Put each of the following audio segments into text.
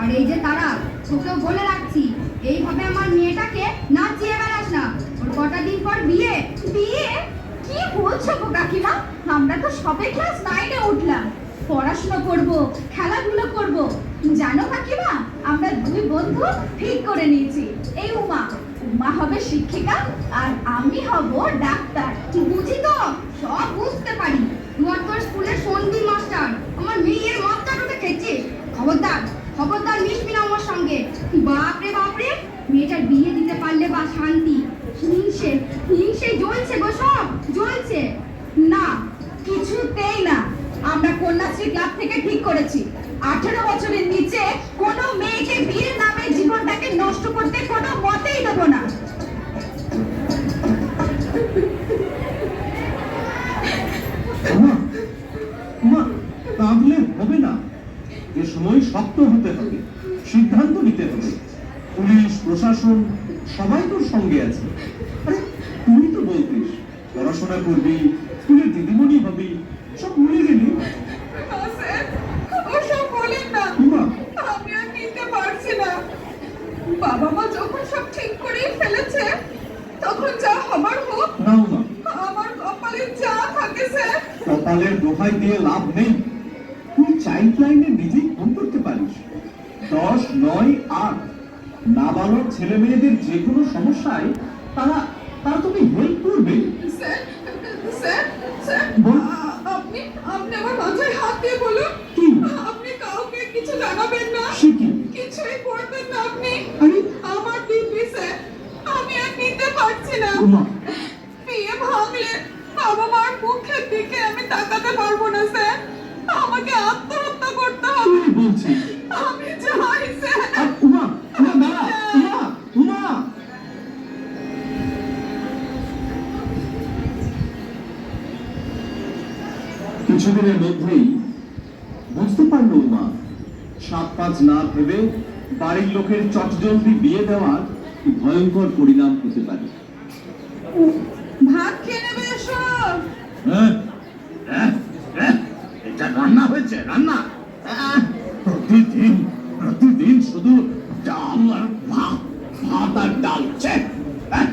আর এই যে তারা, তোকেও বলে রাখছি, এইভাবে আমার মেয়েটাকে নাচিয়ে বেড়াস না। কটা দিন পর বিয়ে। বিয়ে? কি বলছো গো কাকিমা? আমরা তো সবে ক্লাস নাইনে উঠলাম। পড়াশোনা করব, খেলাধুলো করব। জানো কাকিমা, আমরা দুই বন্ধু ঠিক করে নিয়েছি। এই উমা উমা হবে শিক্ষিকা আর আমি হব ডাক্তার। বুঝি তো? সব বুঝতে পারি। তোর স্কুলের সন্ধি মাস্টার, আমার মেয়ের ওটা খেয়েছিস? খবরদার খবরদার মিশবি না আমার সঙ্গে। বাপরে বাপরে, মেয়েটার বিয়ে দিতে পারলে বা শান্তি। হিংসে হিংসে জ্বলছে গো সব, জ্বলছে। না, কিছুতেই না। আমরা কন্যাশ্রী ক্লাব থেকে ঠিক করেছি। আঠেরো বছরের নিচে কোনো মেয়েকে বিয়ের নামে জীবনটাকে নষ্ট করতে কোনো মতেই দেবো না। কাঁদলে হবে না। এ সময় শক্ত হতে হবে, সিদ্ধান্ত নিতে হবে। পুলিশ, প্রশাসন, সবাই তোর সঙ্গে আছে। আরে, তুই তো বলতিস, পড়াশোনা করবি স্কুলের দিদিমণি হবি সব ভুলে গেলি ওসব বলেন না মা আমি আর নিতে পারছি না বাবা মা যখন সব ঠিক করেই ফেলেছে তখন যা হবার হোক নাও মা আমার কপালে যা থাকে স্যার কপালের দোহাই দিয়ে লাভ নেই। তুই চাইল্ড লাইনে নিজেই ফোন করতে পারিস। দশ নয় আট। নাবালক ছেলে মেয়েদের যে কোনো সমস্যায় তারা তারা তোকে হেল্প করবে। আপনি আপনি আমার মাথায় হাত দিয়ে বলুন। কি? আপনি কাউকে কিছু জানাবেন না। সে কিছুই করবেন না আপনি। আমার দিদি স্যার আমি আর নিতে পারছি না। বিয়ে ভাঙলে বাবা মার মুখের দিকে আমি তাকাতে পারব না স্যার। আমাকে আত্মহত্যা করতে হবে। বলছিস আমি চাই স্যার। উমা উমা দাঁড়া। উমা উমা। কিছুদিনের মধ্যেই বুঝতে পারল উমা সাত পাঁচ না ভেবে বাড়ির লোকের চটজলদি বিয়ে দেওয়ার ভয়ঙ্কর পরিণাম হতে পারে ভাত খেয়ে নেবে এসো হ্যাঁ? হ্যাঁ? হ্যাঁ? এটা রান্না। আহ, প্রতিদিন প্রতিদিন শুধু ডাল আর ভাত ভাত আর ডাল হ্যাঁ?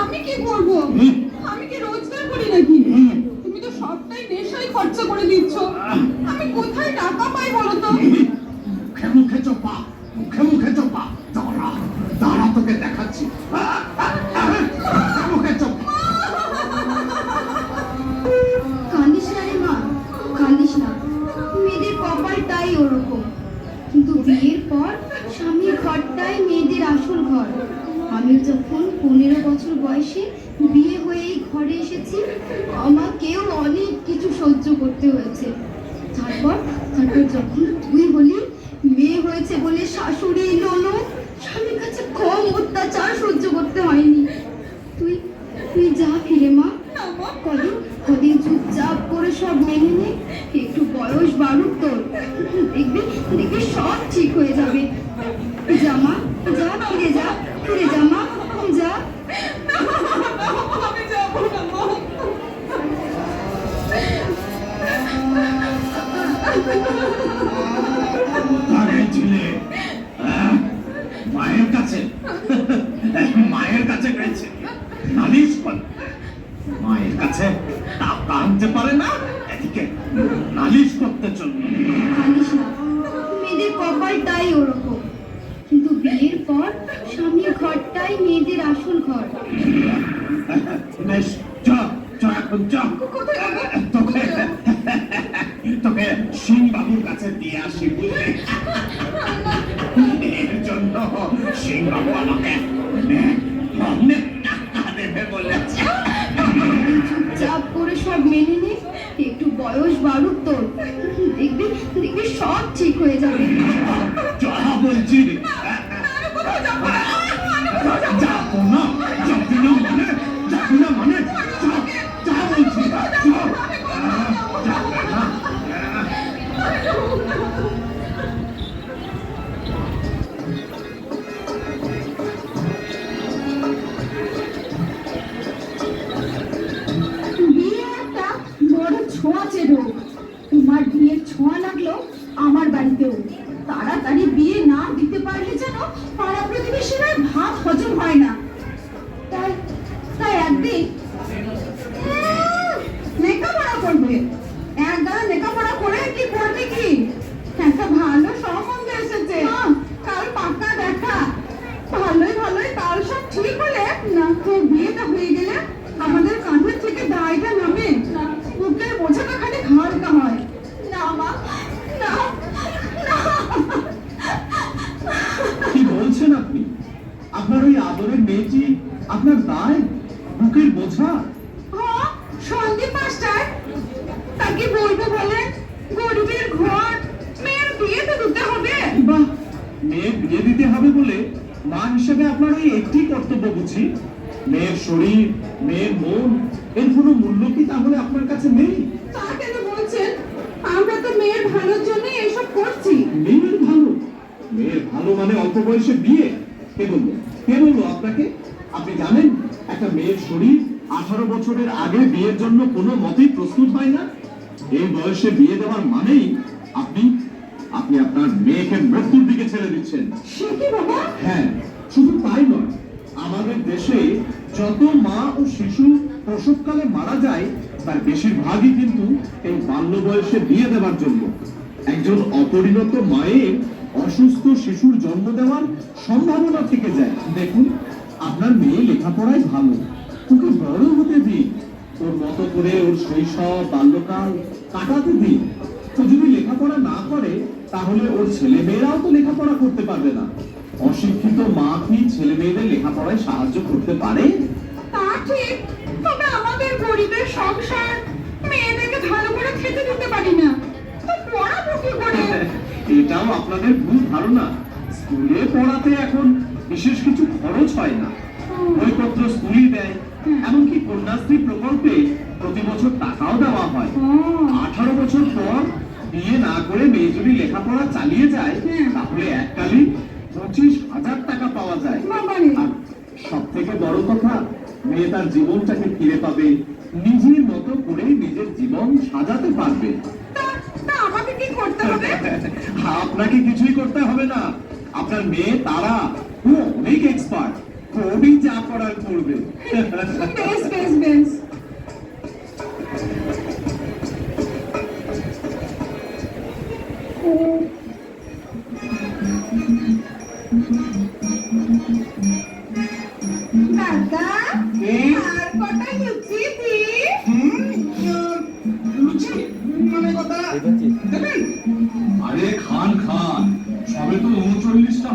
আমি কি করব? আমি কি রোজগার করি নাকি? তুমি তো সবটাই নেশায় খরচা করে দিচ্ছ। পর স্বামীর ঘরটাই মেয়েদের আসল ঘর। আমি যখন পনেরো বছর বয়সে বিয়ে হয়ে এই ঘরে এসেছি, আমাকেও অনেক কিছু সহ্য করতে হয়েছে। তারপর তারপর যখন তুই বলি মেয়ে হয়েছে বলে শাশুড়ি ননদ, স্বামীর কাছে কম অত্যাচার সহ্য করতে হয়নি। তুই তুই যা ফিরে মা। কদিন কদিন চুপচাপ করে সব মেনে নে। বয়স বাড়ুক তোর। দেখবি দেখবি সব ঠিক হয়ে যাবে। জামা যা ফিরে যা। তোকে তোকে সিং বাবুর কাছে দিয়ে আসি বুঝলি এর জন্য সিং বাবু আমাকে দেবে বলেছে চুপচাপ করে সব মেনে নে একটু বয়স বাড়ুক তোর দেখবি দেখবি সব ঠিক হয়ে যাবে যা বলছি কোথাও যাব বিয়ে দিতে হবে বলে মা হিসেবে আপনার ওই একটি কর্তব্য বুঝি। মেয়ের শরীর মেয়ের মন এর কোনো মূল্য কি তাহলে আপনার কাছে নেই? তা কেন বলছেন? আমরা তো মেয়ের ভালোর জন্য এসব করছি। মেয়ের ভালো? মেয়ের ভালো মানে অল্প বয়সে বিয়ে। কে বলল? কে বলল আপনাকে? আপনি জানেন একটা মেয়ের শরীর আঠারো বছরের আগে বিয়ের জন্য কোনো মতেই প্রস্তুত হয় না। এই বয়সে বিয়ে দেওয়ার মানেই আপনি আপনি আপনার মেয়েকে মৃত্যুর দিকে ছেড়ে দিচ্ছেন। সে কি বাবা? হ্যাঁ শুধু তাই নয় আমাদের দেশে যত মা ও শিশু প্রসবকালে মারা যায় তার বেশিরভাগই কিন্তু এই বাল্য বয়সে বিয়ে দেওয়ার জন্য। একজন অপরিণত মায়ের অসুস্থ শিশুর জন্ম দেওয়ার সম্ভাবনা থেকে যায়। দেখুন আপনার মেয়ে লেখাপড়ায় ভালো ওকে বড় হতে দিন ওর মতো করে ওর শৈশব বাল্যকাল কাটাতে দিন। ও যদি লেখাপড়া না করে তাহলে ওর ছেলে মেয়েরাও তো লেখাপড়া করতে পারবে না। অশিক্ষিত মা কি ছেলে মেয়েদের লেখাপড়ায় সাহায্য করতে পারে? তা ঠিক তবে আমাদের গরিবের সংসার মেয়েদেরকে ভালো করে খেতে দিতে পারি না। তো পড়াবো কি করে? এটাও আপনাদের ভুল ধারণা। স্কুলে পড়াতে এখন বিশেষ কিছু খরচ হয় না। বইপত্র স্কুলই দেয়। এমনকি কন্যাশ্রী প্রকল্পে প্রতি বছর টাকাও দেওয়া হয়। আঠারো বছর পর বিয়ে না করে মেয়ে যদি লেখাপড়া চালিয়ে যায় তাহলে এককালীন পঁচিশ হাজার টাকা পাওয়া যায়। আর সব থেকে বড় কথা মেয়ে তার জীবনটাকে ফিরে পাবে নিজের মতো করে নিজের জীবন সাজাতে পারবে। হবে? আপনাকে কিছুই করতে হবে না। আপনার মেয়ে তারা ও অনেক এক্সপার্ট খুবই যা করার করবে। বেশ বেশ বেশ।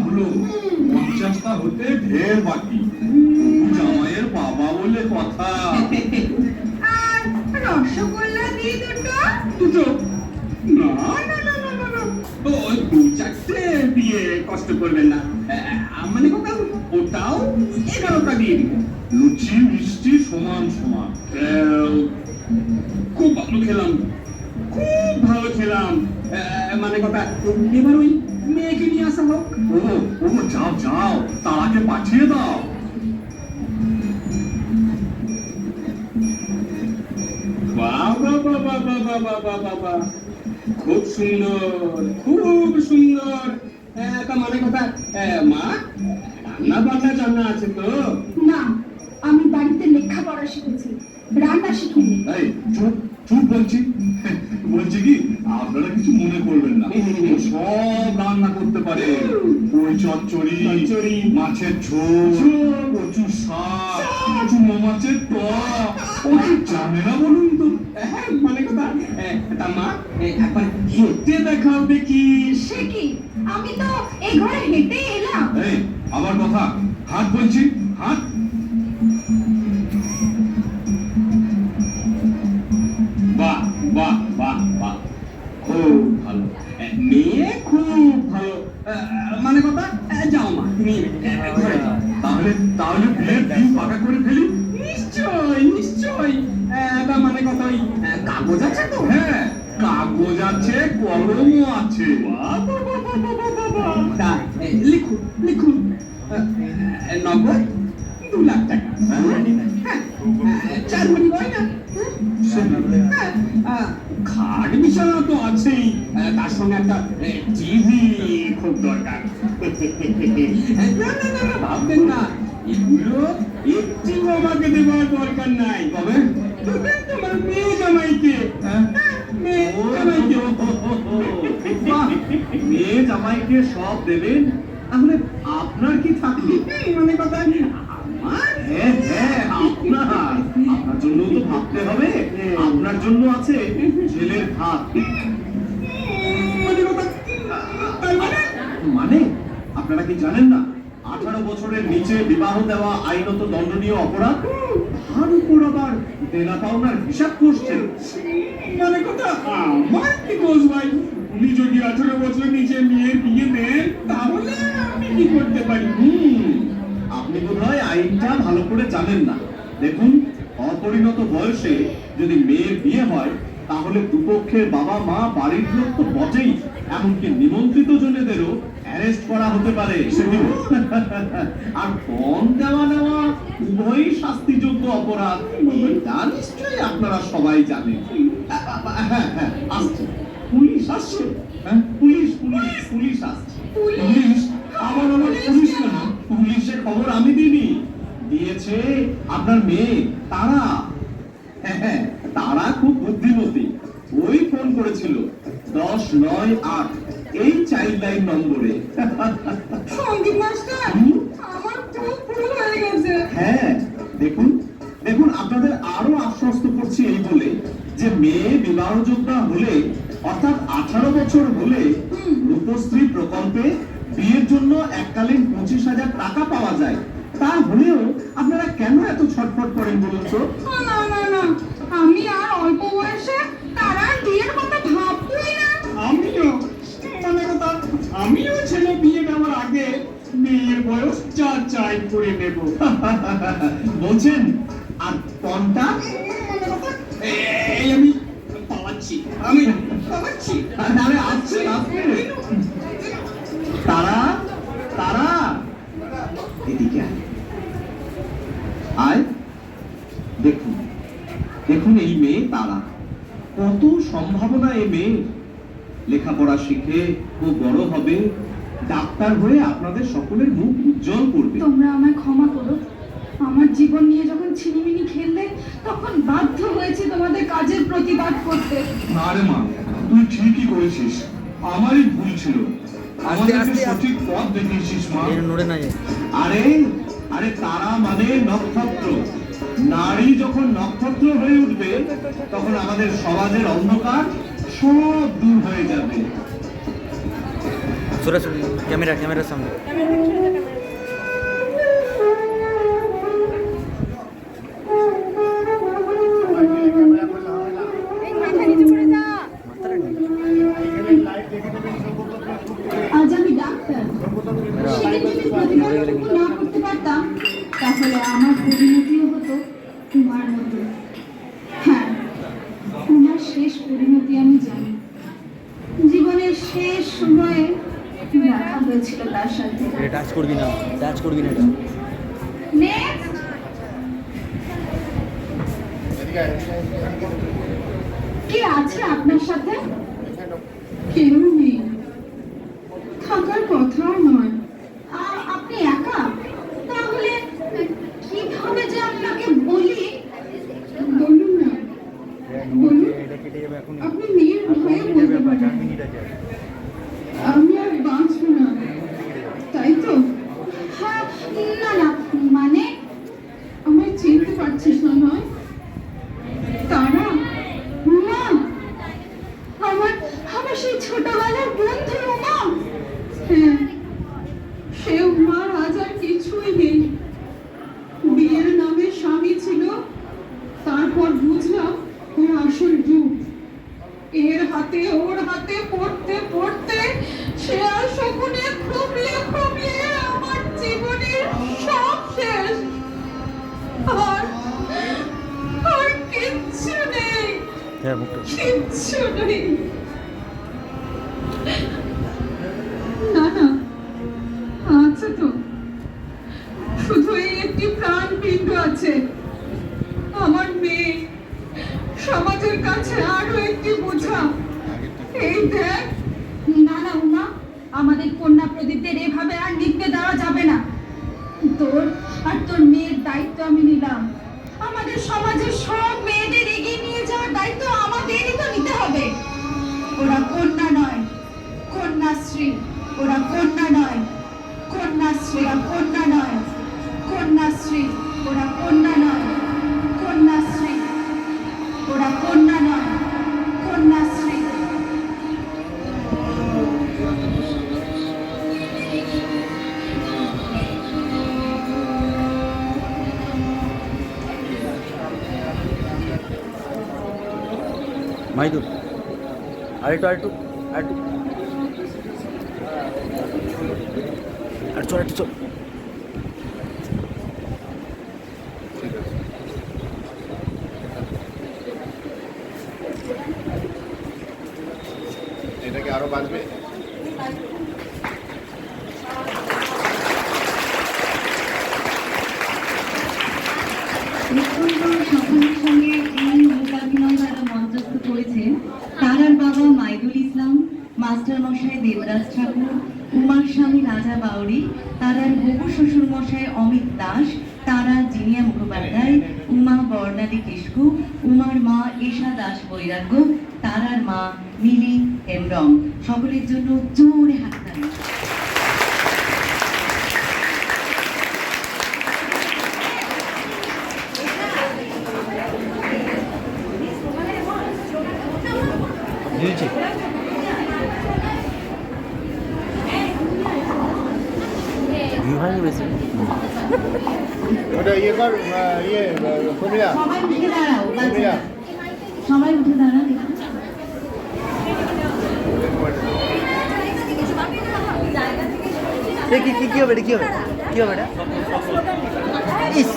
হলো পঞ্চাশটা হতে ঢের বাকি। জামাইয়ের বাবা বলে কথা। ও যাও যাও তারাকে পাঠিয়ে দাও। খুব সুন্দর খুব সুন্দর। তা মানে কথা মা রান্না বান্না জানা আছে তো? না আমি বাড়িতে লেখাপড়া শিখেছি রান্না শিখিনি চুপ। চুপ বলছি। বলছি কি আপনারা কিছু মনে করবেন না। সব রান্না করতে পারে। ওই চচ্চড়ি মাছের ঝোল কচু শাক চুনো মাছের টক। ও কি জানে না বলুন তো। হ্যাঁ মানে কথা। তা মা একবার হেঁটে দেখাও দেখি সে কি? আমি তো এই ঘরে হেঁটে এলাম। এই আবার কথা। হাত বলছি। কাগজ আছে তো? হ্যাঁ কাগজ আছে কলমও আছে। তা লিখুন লিখুন। আহ, নগদ দু লাখ টাকা। হ্যাঁ চার ভরি গয়না। হ্যাঁ, খাট বিছানা তো আছেই। তার সঙ্গে একটা টিভি খুব দরকার। না না না না, ভাববেন না। এগুলো একটিও আমাকে দেওয়ার দরকার নাই। তবে জামাইকে সব দেবেন? তাহলে আপনার কি থাকল মানে কথা হ্যাঁ হ্যাঁ আপনার। জন্য তো ভাবতে হবে। আপনার জন্য আছে ছেলের মানে মানে? মানে? আপনারা কি জানেন না, আঠারো বছরের নিচে বিবাহ দেওয়া আইনত দণ্ডনীয় অপরাধ? তার উপর আবার দেনা পাওনার হিসাব করছেন। মানে কথা, আমার কি দোষ ভাই? উনি যদি আঠারো বছর নিচে মেয়ের বিয়ে দেন তাহলে আমি কি করতে পারি? আপনি বোধহয় আইনটা ভালো করে জানেন না। দেখুন অপরিণত বয়সে যদি মেয়ের বিয়ে হয় তাহলে দুপক্ষের বাবা মা বাড়ির লোক তো বটেই। এমনকি নিমন্ত্রিত জনেদেরও অ্যারেস্ট করা হতে পারে। আর পণ দেওয়া নেওয়া উভয়ই শাস্তিযোগ্য অপরাধ। তা নিশ্চয়ই আপনারা সবাই জানেন। হ্যাঁ হ্যাঁ হ্যাঁ আসছে। পুলিশ আসছে? হ্যাঁ? পুলিশ পুলিশ পুলিশ আসছে। পুলিশ? আবার আবার পুলিশ কেন? পুলিশের খবর আমি দিইনি। দিয়েছে আপনার মেয়ে তারা। হ্যাঁ হ্যাঁ তারা খুব বুদ্ধিমতী। ওই ফোন করেছিল দশ নয় আট। এই চাইল্ড লাইন নম্বরে। সংগীত মাস্টার আমার খুব ভুল হয়ে গেছে। হ্যাঁ দেখুন দেখুন আপনাদের আরও আশ্বস্ত করছি এই বলে যে মেয়ে বিবাহযোগ্য হলে অর্থাৎ আঠারো বছর হলে রূপশ্রী প্রকল্পে বিয়ের জন্য এককালীন পঁচিশ হাজার টাকা পাওয়া যায়। তা হলেও আপনারা কেন এত ছটফট করেন বলুন তো? না না না আমি আর অল্প বয়সে তারা বিয়ের কথা ভাববই না। আমিও। মানে কথা আমিও ছেলে বিয়ে দেওয়ার আগে মেয়ের বয়স চা চাই করে নেব। বলছেন আর পণটা এই আমি পালাচ্ছি আমি পালাচ্ছি আরে আসছে আসছে তারা তারা এদিকে আয় আয় দেখুন দেখুন এই মেয়ে তারা। কত সম্ভাবনা এই মেয়ে। লেখাপড়া শিখে ও বড় হবে। ডাক্তার হয়ে আপনাদের সকলের মুখ উজ্জ্বল করবে। তোমরা আমায় ক্ষমা করো। আমার জীবন নিয়ে যখন ছিনিমিনি খেললে তখন বাধ্য হয়েছে তোমাদের কাজের প্রতিবাদ করতে। আরে মা তুই ঠিকই করেছিস। আমারই ভুল ছিল। আমাদেরকে সঠিক পথ দেখিয়েছিস মা। নড়ে না আরে আরে তারা মানে নক্ষত্র। নারী যখন নক্ষত্র হয়ে উঠবে, তখন আমাদের সমাজের অন্ধকার সব দূর হয়ে যাবে। ক্যামেরা, ক্যামেরার সামনে। সময়ে দেখা হয়েছিল তার সাথে এটা টাচ করবি না টাচ করবি না এটা কি আছে আপনার সাথে কেউ নেই থাকার কথাও নয় আ- আপনি একা তাহলে কীভাবে যে আপনাকে বলি বলুন না বলুন এটা কেটে যাবে এখন আপনি মেয়ের ভয়ে বলতে চার পারেন মিনিট আছে আমি আর বাঁচবো না তাই তো হ্যাঁ না না মানে আমায় চিনতে পারছিস না নয় তারা উমা আমার আমার সেই ছোটবেলার বন্ধু উমা হ্যাঁ সে উমার আজ আর কিছুই নেই বিয়ের নামে স্বামী ছিল তারপর বুঝলাম ওর আসল রূপ এর হাতে ওর হাতে পড়তে পড়তে সে আর শকুনে খুবলে খুবলে আমার জীবনের সব শেষ আর আর কিচ্ছু নেই। হ্যাঁ কিচ্ছু নেই। না না আছে তো। শুধু এই একটি প্রাণ পিণ্ড আছে। আমার মেয়ে সমাজের কাছে আরও একটি বোঝা। এই দেখ। না না উমা আমাদের কন্যা প্রদীপদের এভাবে আর নিতে দেওয়া যাবে না। তোর দায়িত্ব আমি নিলাম আরেকটু আরেকটু আরেকটু। আর চল একটু চল এটা কি আরও বাঁচবে অত্যন্ত সাফল্যের সঙ্গে এই মূকাভিনয় তারা মঞ্চস্থ করেছেন তারার বাবা মাইদুল ইসলাম মাস্টার মশাই দেবরাজ ঠাকুর কুমার স্বামী বাউরি তারার বহু শ্বশুর মশাই অমিত দাস, তারা জিনিয়া মুখোপাধ্যায়, উমা বর্ণালী কিসকু উমার মা ঈশা দাস বৈরাগ্য, তারার মা মিলি হেমব্রম। সকলের জন্য জোরে হাততালি ইয়ে ইয়ে সবাই উঠে কি কি কি হবে এটা কি হবে? কি হবে এটা? ইস!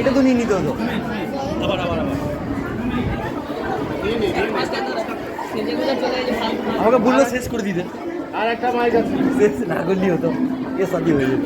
এটা তো নিয়ে নিতে হতো। আমাকে বলল শেষ করে দিতে। আর একটা মাইক আছে। শেষ না করলেই হতো। এ সাদি হয়ে যেত